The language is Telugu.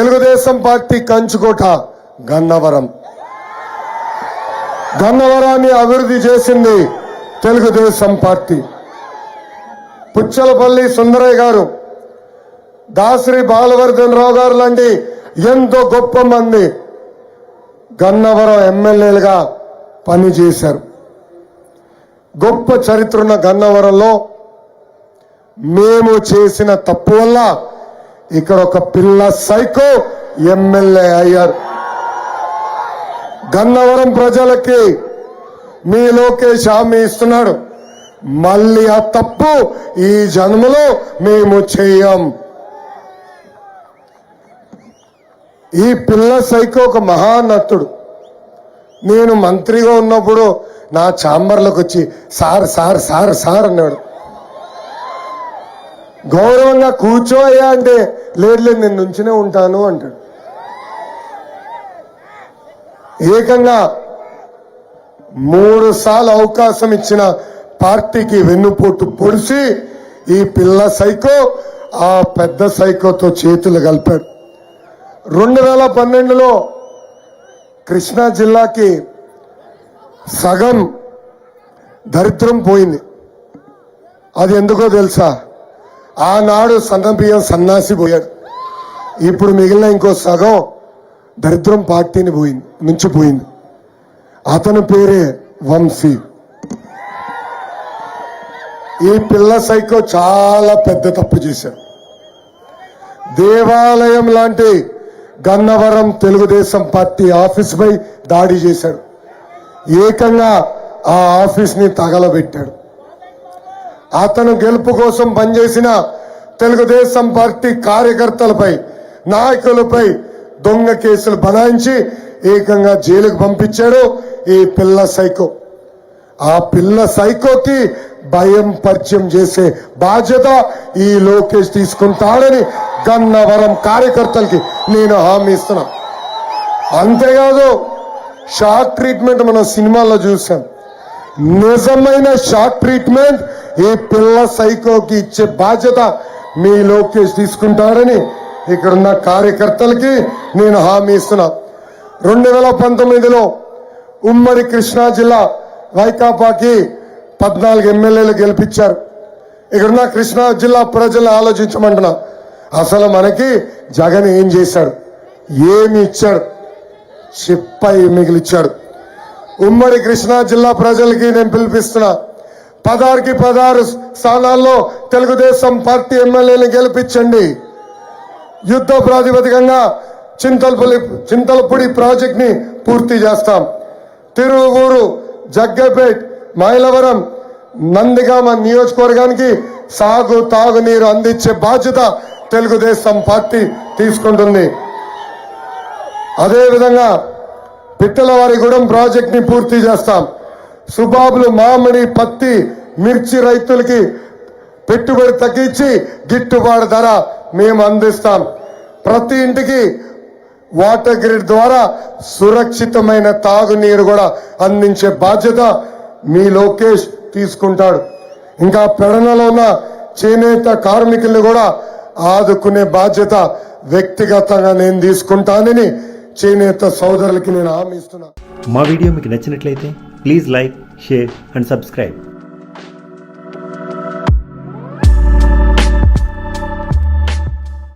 తెలుగుదేశం పార్టీ కంచుకోట గన్నవరం. గన్నవరాన్ని అభివృద్ధి చేసింది తెలుగుదేశం పార్టీ. పుచ్చలపల్లి సుందరయ్య గారు దాసరి బాలవర్ధన్ రావు గారు లాంటి ఎంతో గొప్ప మంది గన్నవరం ఎమ్మెల్యేలుగా పనిచేశారు. గొప్ప చరిత్ర ఉన్న గన్నవరంలో మేము చేసిన తప్పు వల్ల ఇక్కడ ఒక పిల్ల సైకో ఎమ్మెల్యే అయ్యారు. గన్నవరం ప్రజలకి మీ లోకేష్ హామీ ఇస్తున్నాడు. మళ్ళీ ఆ తప్పు ఈ జన్మలో మేము చెయ్యం. ఈ పిల్ల సైకో ఒక మహానటుడు. నేను మంత్రిగా ఉన్నప్పుడు నా ఛాంబర్లోకి వచ్చి సార్ సార్ సార్ సార్ అన్నాడు. గౌరవంగా కూర్చోయా అంటే లేదు లేదు నేను నుంచునే ఉంటాను అంటాడు. ఏకంగా మూడు సార్లు అవకాశం ఇచ్చిన పార్టీకి వెన్నుపోటు పొడిచి ఈ పిల్ల సైకో ఆ పెద్ద సైకోతో చేతులు కలిపాడు. రెండు వేల పన్నెండులో కృష్ణా జిల్లాకి సగం దరిద్రం పోయింది. అది ఎందుకో తెలుసా? ఆనాడు సన్నబియ్యం సన్నాసి పోయాడు. ఇప్పుడు మిగిలిన ఇంకో సగం దరిద్రం పార్టీని పోయింది నుంచి పోయింది. అతని పేరే వంశీ. ఈ పిల్ల సైకో చాలా పెద్ద తప్పు చేశాడు. దేవాలయం లాంటి గన్నవరం తెలుగుదేశం పార్టీ ఆఫీస్పై దాడి చేశాడు. ఏకంగా ఆ ఆఫీస్ని తగలబెట్టాడు. అతను గెలుపు కోసం పనిచేసిన తెలుగుదేశం పార్టీ కార్యకర్తలపై నాయకులపై దొంగ కేసులు బనాయించి ఏకంగా జైలుకు పంపించాడు ఈ పిల్ల సైకో. ఆ పిల్ల సైకోకి భయం పరిచయం చేసే బాధ్యత ఈ లోకేష్ తీసుకుంటాడని గన్నవరం కార్యకర్తలకి నేను హామీ ఇస్తున్నా అంతేకాదు షార్ట్ ట్రీట్మెంట్ మనం సినిమాల్లో చూసాం. నిజమైన షాక్ ట్రీట్మెంట్ ఈ పిల్ల సైకోకి ఇచ్చే బాధ్యత మీ లోకేష్ తీసుకుంటారని ఇక్కడున్న కార్యకర్తలకి నేను హామీ ఇస్తున్నా. రెండు వేల పంతొమ్మిదిలో ఉమ్మడి కృష్ణా జిల్లా వైకాపాకి పద్నాలుగు ఎమ్మెల్యేలు గెలిపించారు. ఇక్కడున్న కృష్ణా జిల్లా ప్రజలు ఆలోచించమంటున్నా. అసలు మనకి జగన్ ఏం చేశాడు? ఏమి ఇచ్చాడు? చెప్పై మిగిలిచ్చాడు. ఉమ్మడి కృష్ణా జిల్లా ప్రజలకి నేను పిలిపిస్తున్నా. పదహారుకి పదహారు స్థానాల్లో తెలుగుదేశం పార్టీ ఎమ్మెల్యేని గెలిపించండి. యుద్ధ ప్రాతిపదికంగా చింతలపల్లి చింతలపూడి ప్రాజెక్ట్ని పూర్తి చేస్తాం. తిరువూరు జగ్గపేట్ మైలవరం నందిగామ నియోజకవర్గానికి సాగు తాగునీరు అందించే బాధ్యత తెలుగుదేశం పార్టీ తీసుకుంటుంది. అదేవిధంగా పిట్టలవారిగూడెం ప్రాజెక్ట్ని పూర్తి చేస్తాం. సుబాబులు మామిడి పత్తి మిర్చి రైతులకి పెట్టుబడి తగ్గించి గిట్టుబాటు ధర మేము అందిస్తాం. ప్రతి ఇంటికి వాటర్ గ్రిడ్ ద్వారా సురక్షితమైన తాగునీరు కూడా అందించే బాధ్యత మీ లోకేష్ తీసుకుంటాడు. ఇంకా పెడనలో ఉన్న చేనేత కార్మికుల్ని కూడా ఆదుకునే బాధ్యత వ్యక్తిగతంగా నేను తీసుకుంటానని చేనేత సోదరులకి నేను హామీ ఇస్తున్నా. మా వీడియో మీకు నచ్చినట్లయితే please like share and subscribe.